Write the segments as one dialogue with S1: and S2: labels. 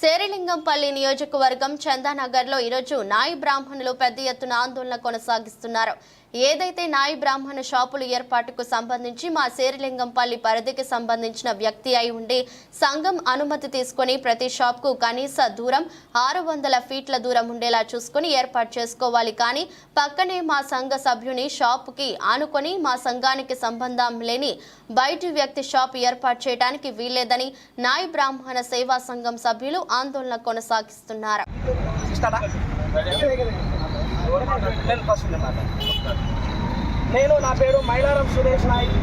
S1: Serilingampally నియోజకవర్గం చందానగర్లో ఈరోజు నాయి బ్రాహ్మణులు పెద్ద ఎత్తున ఆందోళన కొనసాగిస్తున్నారు. ఏదైతే నాయి బ్రాహ్మణ షాపుల ఏర్పాటుకు సంబంధించి మా శేరిలింగంపల్లి పరిధికి సంబంధించిన వ్యక్తి అయి ఉండి సంఘం అనుమతి తీసుకొని ప్రతి షాప్కు కనీస దూరం ఆరు వందల ఫీట్ల దూరం ఉండేలా చూసుకొని ఏర్పాటు చేసుకోవాలి. కానీ పక్కనే మా సంఘ సభ్యుని షాపుకి ఆనుకొని మా సంఘానికి సంబంధం లేని బయటి వ్యక్తి షాప్ ఏర్పాటు చేయడానికి వీల్లేదని నాయి బ్రాహ్మణ సేవా సంఘం సభ్యులు ఆందోళన కొనసాగిస్తున్నారు.
S2: నేను నేను నా పేరు మైలారం సురేష్ నాయక్.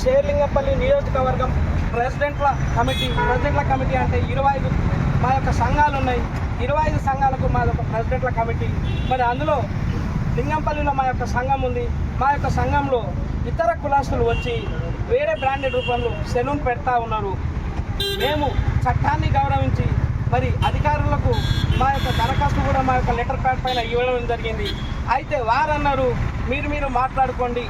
S2: షేర్లింగపల్లి నియోజకవర్గం ప్రెసిడెంట్ల కమిటీ ప్రెసిడెంట్ల కమిటీ అంటే ఇరవై ఐదు మా యొక్క సంఘాలు ఉన్నాయి. ఇరవై ఐదు సంఘాలకు మా యొక్క ప్రెసిడెంట్ల కమిటీ. మరి అందులో లింగంపల్లిలో మా యొక్క సంఘం ఉంది. మా యొక్క సంఘంలో ఇతర కులాస్తులు వచ్చి వేరే బ్రాండెడ్ రూపంలో సెలూన్ పెడతా ఉన్నారు. మేము చట్టాన్ని గౌరవించి మరి అధికారులకు మా యొక్క దరఖాస్తు కూడా మా యొక్క లెటర్ ప్యాడ్ పైన ఇవ్వడం జరిగింది. అయితే వారన్నారు మీరు మీరు మాట్లాడుకోండి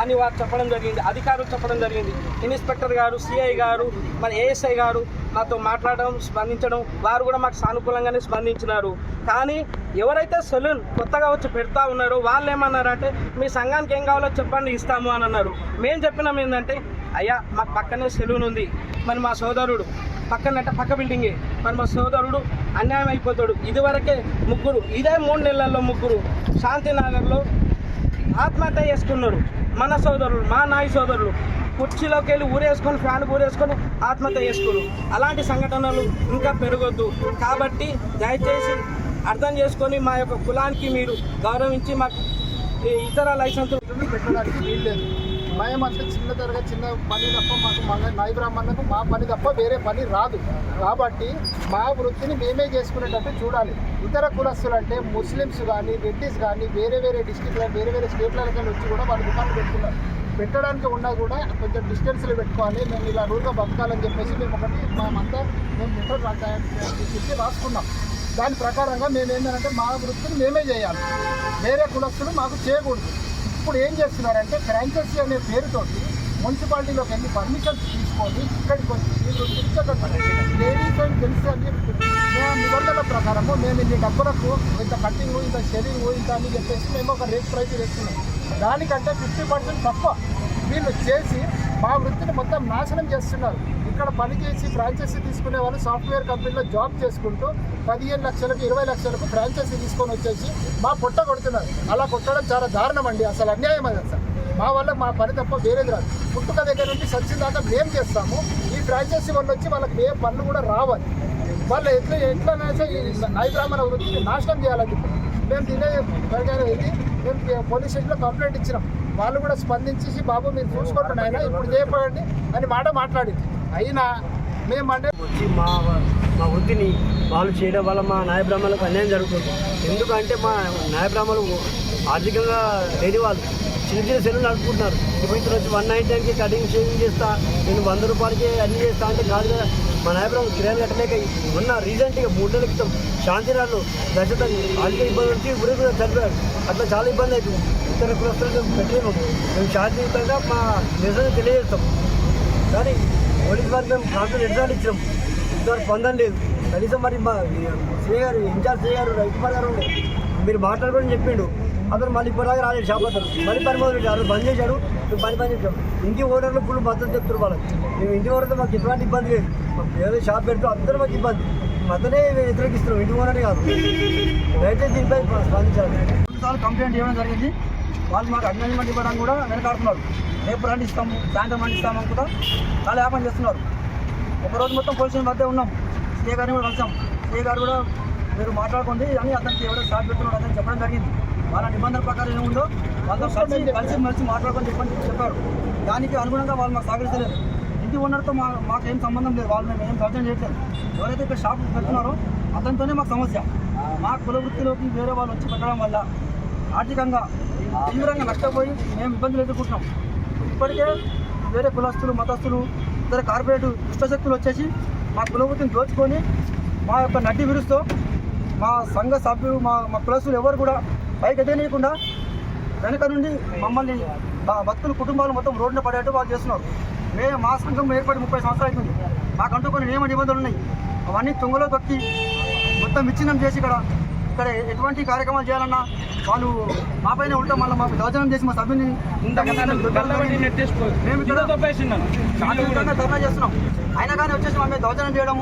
S2: అని వారు చెప్పడం జరిగింది. అధికారులు చెప్పడం జరిగింది. ఇన్స్పెక్టర్ గారు సిఐ గారు మరి ఏఎస్ఐ గారు మాతో మాట్లాడడం స్పందించడం వారు కూడా మాకు సానుకూలంగానే స్పందించినారు. కానీ ఎవరైతే సెలూన్ కొత్తగా వచ్చి పెడతా ఉన్నారో వాళ్ళు ఏమన్నారంటే మీ సంఘానికి ఏం కావాలో చెప్పండి ఇస్తాము అని అన్నారు. మేము చెప్పినాం ఏంటంటే అయ్యా మాకు పక్కనే సెలూన్ ఉంది. మరి మా సోదరుడు పక్కన పక్క బిల్డింగే మరి మా సోదరుడు అన్యాయం అయిపోతాడు. ఇదివరకే ముగ్గురు ఇదే మూడు నెలల్లో ముగ్గురు శాంతినగర్లో ఆత్మహత్య చేసుకున్నారు. మన సోదరులు మా నాయి సోదరులు కుర్చీలోకి వెళ్ళి ఊరేసుకొని ఫ్యాన్ ఊరేసుకొని ఆత్మహత్య చేసుకోరు అలాంటి సంఘటనలు ఇంకా పెరగొద్దు. కాబట్టి దయచేసి అర్థం చేసుకొని మా యొక్క కులానికి మీరు గౌరవించి మాకు ఇతర లైసెన్సులు
S3: పెట్టడానికి వీల్లేదు మేమంటే చిన్న తరగతి చిన్న పని తప్ప మాకు మన నై బ్రాహ్మణులకు మా పని తప్ప వేరే పని రాదు. కాబట్టి మా వృత్తిని మేమే చేసుకునేటట్టు చూడాలి. ఇతర కులస్తులు అంటే ముస్లిమ్స్ కానీ రెడ్డిస్ కానీ వేరే వేరే డిస్టిక్ల వేరే వేరే స్టేట్లకి వచ్చి కూడా వాళ్ళ దుకాణాలు పెట్టుకున్నారు. పెట్టడానికి ఉన్నా కూడా కొంచెం డిస్టెన్స్లో పెట్టుకోవాలి. మేము ఇలా రూల్గా బతకాలని చెప్పేసి మేము ఒకటి మేమంతా మేము లెటర్ చెప్పి రాసుకున్నాం. దాని ప్రకారంగా మేము ఏంటంటే మా వృత్తిని మేమే చేయాలి. వేరే కులస్తులు మాకు చేయకూడదు. ఇప్పుడు ఏం చేస్తున్నారంటే ఫ్రాంచైజీ అనే పేరుతోటి మున్సిపాలిటీలోకి వెళ్ళి పర్మిషన్స్ తీసుకొని ఇక్కడికి వచ్చి మీరు లేడీస్ తెలుసు అని మేము నిబంధనల ప్రకారము మేము ఇన్ని డబ్బులకు ఇంత కట్టింగ్ ఇంత షెరింగ్ ఇంత అని చెప్పేసి మేము ఒక రేట్ ప్రైస్ వేస్తున్నాం. దానికంటే ఫిఫ్టీ పర్సెంట్ తక్కువ వీళ్ళు చేసి మా వృత్తిని మొత్తం నాశనం చేస్తున్నారు. ఇక్కడ పనిచేసి ఫ్రాంచైజీ తీసుకునే వాళ్ళు సాఫ్ట్వేర్ కంపెనీలో జాబ్ చేసుకుంటూ పదిహేను లక్షలకు ఇరవై లక్షలకు ఫ్రాంచైజీ తీసుకొని వచ్చేసి మా పొట్ట కొడుతున్నారు. అలా కొట్టడం చాలా దారుణం అండి. అసలు అన్యాయం అది అసలు. మా వల్ల మా పని తప్ప వేరేది రాదు. పుట్టుక దగ్గర నుండి సచ్చిన దాకా మేము చేస్తాము. ఈ ఫ్రాంచైజీ వాళ్ళు వచ్చి వాళ్ళకి ఏ పనులు కూడా రావాలి. వాళ్ళు ఎట్లా ఎట్లనైతే ఈ నైబ్రాహ్మణ వృత్తిని నాశనం చేయాలని చెప్పి మేము తినే పరిగారు వెళ్ళి మేము పోలీస్ స్టేషన్లో కంప్లైంట్ ఇచ్చినాం. వాళ్ళు కూడా స్పందించేసి బాబు మీరు చూసుకోండి ఆయన ఇప్పుడు చేయకపోండి అని మాట మాట్లాడింది. అయినా మేమంటే
S4: వచ్చి మా మా వృత్తిని వాళ్ళు చేయడం వల్ల మా న్యాయ బ్రాహ్మణులకు అన్యాయం జరుగుతుంది. ఎందుకంటే మా న్యాయ బ్రాహ్మణులు ఆర్థికంగా లేని వాళ్ళు. చిన్న చిన్న సెలవులు నడుపుకుంటున్నారు. ఇప్పుడు వచ్చి వన్ నైన్ టైంకి కటింగ్ షేవింగ్ చేస్తా నేను వంద రూపాయలకి అన్ని చేస్తా అంటే కాదు కదా. మా న్యాయ బ్రాహ్మణులు కిరాయి కట్టలేక ఉన్న రీసెంట్గా మూడు నెలల క్రితం శాంతినగర్లో దశత ఆర్థిక ఇబ్బంది వచ్చి ఇప్పుడు కూడా చనిపోయారు. అట్లా చాలా ఇబ్బంది అవుతుంది. ఇతర కులస్తులకు పెట్టలేము. మేము శాంతియుతంగా మా నిరసన తెలియజేస్తాం. కానీ పోలీస్ వారికి మేము కాంట్రాక్ట్ ఎగ్జామ్ ఇచ్చినాం. ఇంతవరకు పొందం లేదు. కనీసం మరి మా సే ఇన్ఛార్జ్ శ్రీగారు గారు రవికుమార్ గారు ఉండే. మీరు మాట్లాడుకోని చెప్పిండు. అతను మళ్ళీ ఇప్పటిదాకా రాలేదు షాప్ అతను. మళ్ళీ పని మొదలు పెట్టారు బంద్ చేశాడు. మేము పని పని చేసాం ఇంటి ఓనర్లు ఫుల్ మద్దతు చెప్తారు వాళ్ళకి. మేము ఇంటి ఓనర్తో మాకు ఎటువంటి ఇబ్బంది లేదు. ఏదో షాప్ పెడుతూ అందరూ మాకు ఇబ్బంది. అతనే వ్యతిరేకిస్తున్నాం. ఇంటి ఓనరే కాదు. దయచేసి దీనిపై స్పందించాలి.
S2: కంప్లైంట్ చేయడం జరిగింది. వాళ్ళు మాకు అడ్వర్టైజ్మెంట్ ఇవ్వడానికి కూడా వెనకాడుతున్నారు. రేపు రండి ఇస్తాము సాయంత్రం రండి ఇస్తాము అని కూడా చాలా వ్యాపారం చేస్తున్నారు. ఒకరోజు మొత్తం పోలీస్ మధ్య ఉన్నాం. సీఏ గారిని కూడా కలిసాం. సీఏ గారు కూడా మీరు మాట్లాడుకోండి అని అతనికి ఎవరో స్టార్ట్ పెడుతున్నాడు అతను చెప్పడం జరిగింది. వాళ్ళ నిబంధనల ప్రకారం ఏముందో వాళ్ళతో కలిసి కలిసి మలిసి మాట్లాడుకొని చెప్పండి చెప్పారు. దానికి అనుగుణంగా వాళ్ళు మాకు సహకరించలేదు. ఇంటి ఓనర్తో మా మాకు ఏం సంబంధం లేదు. వాళ్ళు మేము ఏం పరిచయం చేయట్లేదు. ఎవరైతే ఇక్కడ షాప్ పెడుతున్నారో అతనితోనే మాకు సమస్య. మా కుల వృత్తిలోకి వేరే వాళ్ళు వచ్చి పెట్టడం వల్ల ఆర్థికంగా తీవ్రంగా నష్టపోయి మేము ఇబ్బందులు ఎదుర్కొంటున్నాం. ఇప్పటికే వేరే కులస్తులు మతస్థులు ఇతర కార్పొరేట్ దుష్టశక్తులు వచ్చేసి మా కులవృత్తిని దోచుకొని మా యొక్క నడ్డి విరుస్తూ మా సంఘ సభ్యులు మా మా కులస్తులు ఎవరు కూడా పైకి ఎదగనీయకుండా వెనక నుండి మమ్మల్ని మా భక్తులు కుటుంబాలు మొత్తం రోడ్డున పడేట్టు వాళ్ళు చేస్తున్నారు. మేము మా సంఘం ఏర్పడి ముప్పై సంవత్సరాలు అవుతుంది
S5: మాకంటూ కొన్ని నియమ నిబంధనలు ఉన్నాయి. అవన్నీ తుంగలో తొక్కి మొత్తం విచ్ఛిన్నం చేసి ఇక్కడ ఇక్కడ ఎటువంటి కార్యక్రమాలు చేయాలన్నా వాళ్ళు మా పైన ఉంటాం మళ్ళీ మాకు దౌర్జన్యం చేసి మా సభ్యుని మేము ధర్నా చేస్తున్నాం. అయినా కానీ వచ్చేసి మా మీద దౌర్జన్యం చేయడము